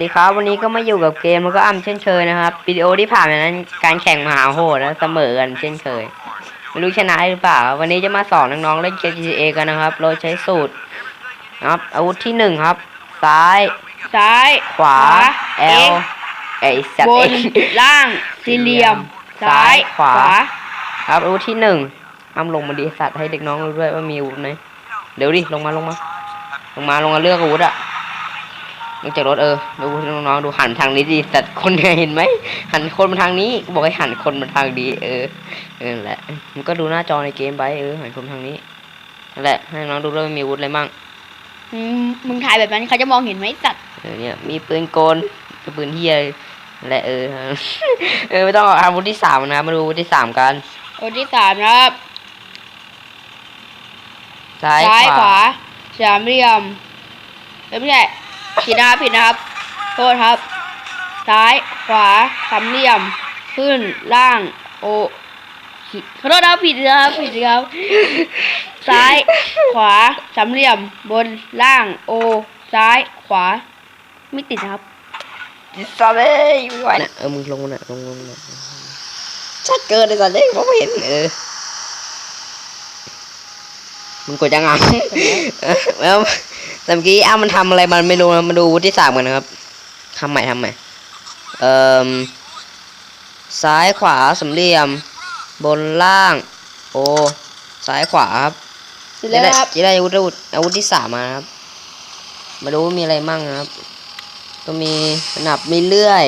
สวัสดีครับวันนี้ก็มาอยู่กับเกมแล้วก็อ้ำเช่นเคยนะครับวิดีโอที่ผ่านมานั้นการแข่งมหาโหดนะเสมอกันเช่นเคยไม่รู้ชนะหรือเปล่า วันนี้จะมาสอนน้องๆเล่นเกม GTA กันนะครับโดยใช้สูตรนะครับอาวุธที่หนึ่งครับ ซ้าย ซ้าย ขวา L ไอสัตบว์นเอ็กล่างสี่เหลี่ยม ซ้าซ้ายยขวา ครับอาวุธที่หนึ่งอ้ำลงมาดีสัตว์ให้เด็กน้องรู้ด้วยว่ามีอาวุธไหมเดี๋ยวดิลงมาลงมา ลงมาลงมาเลือกอาวุธอะ ลงจากรถเออดูน้องๆดูหันทางนี้ดิแต่คนเนี่ยเห็นไหมหันคนมาทางนี้กูบอกให้หันคนมาทางนี้เออเออนั่นแหละมันก็ดูหน้าจอในเกมไปเออหันคนมาทางนี้นั่นแหละให้น้องดูด้วยว่ามีอาวุธอะไรมั่งอืมมึงถ่ายแบบนั้นเขาจะมองเห็นไหมจัดเออเนี่ยมีปืนกลปืนเฮียนั่นแหละเออเออไม่ต้องเอาอาวุธที่สามนะมาดูอาวุธที่สามกันโอที่สามนะครับซ้ายซ้ายขขวาวาสามเหลี่ยมเอ้ยไม่ใช่ ผิดนะครับผิดนะครับ โทษครับ ซ้ายขวาสามเหลี่ยม ขึ้นล่าง โอผิดขอโทษนะครับผิดนะครับผิดครับ ซ้ายขวาสามเหลี่ยม บนล่างโอ ซ้ายขวา ไม่ติดนะครับดิสเเลยไม่ไหวนะเออมึงลงมาน่ะลงลงน่ะชัดเกินเลยสัตว์เลยมองไม่เห็นเออมึงกดยังไงเออแล้ว แต่เมื่อกี้อ้ามันทำอะไรมันไม่รู้นะมาดูอาวุธที่สามกันนะครับทำใหม่ทำใหม่เอ่อซ้ายขวาสามเหลี่ยม บนล่าง โอซ้ายขวาครับเสร็จแล้วนะครับจะได้อาวุธอาวุธอาวุธที่สามมานะครับมาดูว่ามีอะไรมั่งนะครับ ก็มีสนับมีเลื่อย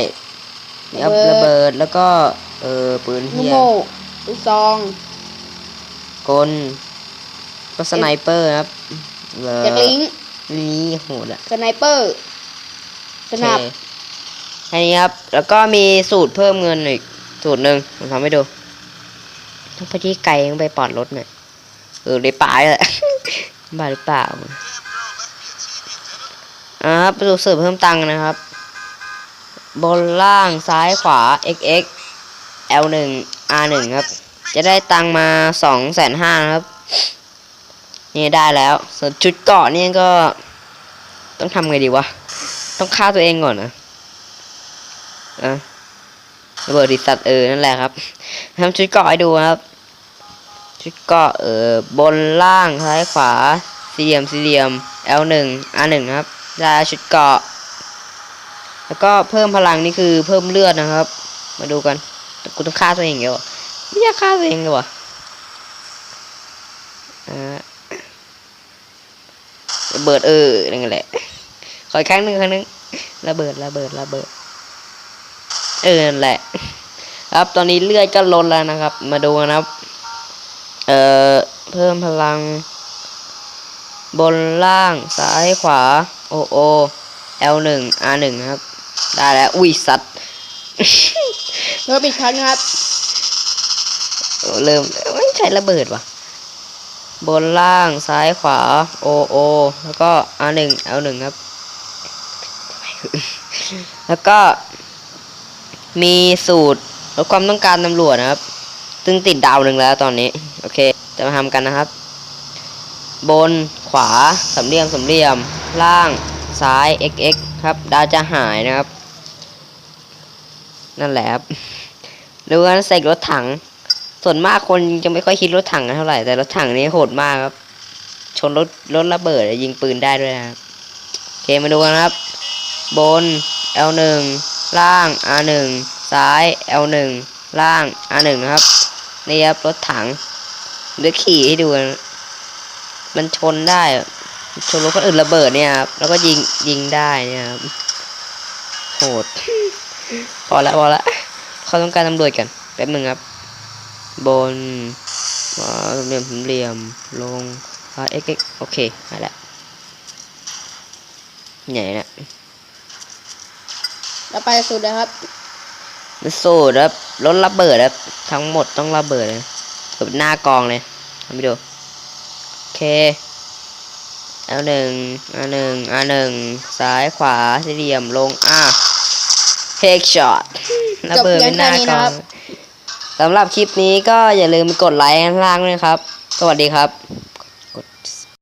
มีอัพระเบิดแล้วก็เออปืนลูเฮีกยโม่ลูกซองกลก็สไนเปอร์นะครับเหลอแจ็คลิง นี่โหดอะสไนเปอร์สนับโอเคแค่นี้ครับ แล้วก็มีสูตรเพิ่มเงินอีก สูตรหนึ่งผมทำให้ดู ต้องไปที่ไกลต้องไปปอดรถหน่อยเออในป่าเลยบ้าหรือเปล่าอ่าครับไปดูเสริมเพิ่มตังค์นะครับ บนล่างซ้ายขวา xx l 1 r 1ครับ จะได้ตังค์มาสองแสนห้าครับ นี่ได้แล้วส่วนชุดเกาะนี่ก็ ต้องทำไงดีวะ ต้องฆ่าตัวเองก่อนนะอะระเบิดดิสัตว์เออนั่นแหละครับทำชุดเกาะให้ดูครับ ชุดเกาะเออบนล่างซ้ายขวาสี่เหลี่ยมสี่เหลี่ยม L หนึ่ง R หนึ่งครับได้ชุดเกาะ แล้วก็เพิ่มพลังนี่คือเพิ่มเลือดนะครับ มาดูกันกูต้องฆ่าตัวเองเดียวอะไม่อยากฆ่าตัวเองเลยวะอ่า ระเบิดเออนั่นแหละขออีกครั้งหนึ่งครั้งหนึ่งระเบิดระเบิดระเบิด เออนั่นแหละ ครับตอนนี้เลือดก็ลดแล้วนะครับ มาดูนะครับ เอ่อเพิ่มพลัง บนล่างซ้ายขวา โอโอ L หนึ่ง R หนึ่งครับ ได้แล้ว อุ้ยสัตว์เพิ่มอีกครั้งนะครับ เริ่มไม่ใช่ระเบิดว่ะ บนล่างซ้ายขวาโอโอแล้วก็ R หนึ่ง L หนึ่งครับ แล้วก็ มีสูตรลดความต้องการตำรวจนะครับ ซึ่งติดดาวหนึ่งแล้วตอนนี้ โอเค จะมาทำกันนะครับ บนขวาสามเหลี่ยมสามเหลี่ยม ล่างซ้าย xx ครับ ดาวจะหายนะครับ นั่นแหละครับดูกันเสกรถถัง ส่วนมากคนจะไม่ค่อยคิดรถถังกันเท่าไหร่แต่รถถังนี้โหดมากครับ ชนรถรถระเบิดยิงปืนได้ด้วยนะครับโอเคมาดูกันครับ บน L1 ล่าง R1 ซ้าย L1 ล่าง R1 นะครับนี่ครับรถถังเดี๋ยวขี่ให้ดูนมันชนได้ชนรถคนอื่นระเบิดเนี่ยครับแล้วก็ยิงยิงได้เนี่ยครับโหดพอละพอละเขาต้องการตำรวจกันแป๊บหนึ่งครับ บนขวาสามเหลี่ยมสามเหลี่ยมลงซ้าย x x โอเคมาแล้วใหญ่นะแล้วไปสุดนะครับมันสูดครับรถระเบิดครับทั้งหมดต้องระเบิดเลยแบบหน้ากองเลยทำไปดูโอเคเอาหนึ่งอาหนึ่งอาหนึ่งซ้ายขวาสี่เหลี่ยมลงอะเฮกช็อตระเบิดเป็นหน้ากอง สำหรับคลิปนี้ก็อย่าลืมกดไลค์ข้างล่างด้วยครับ สวัสดีครับ กด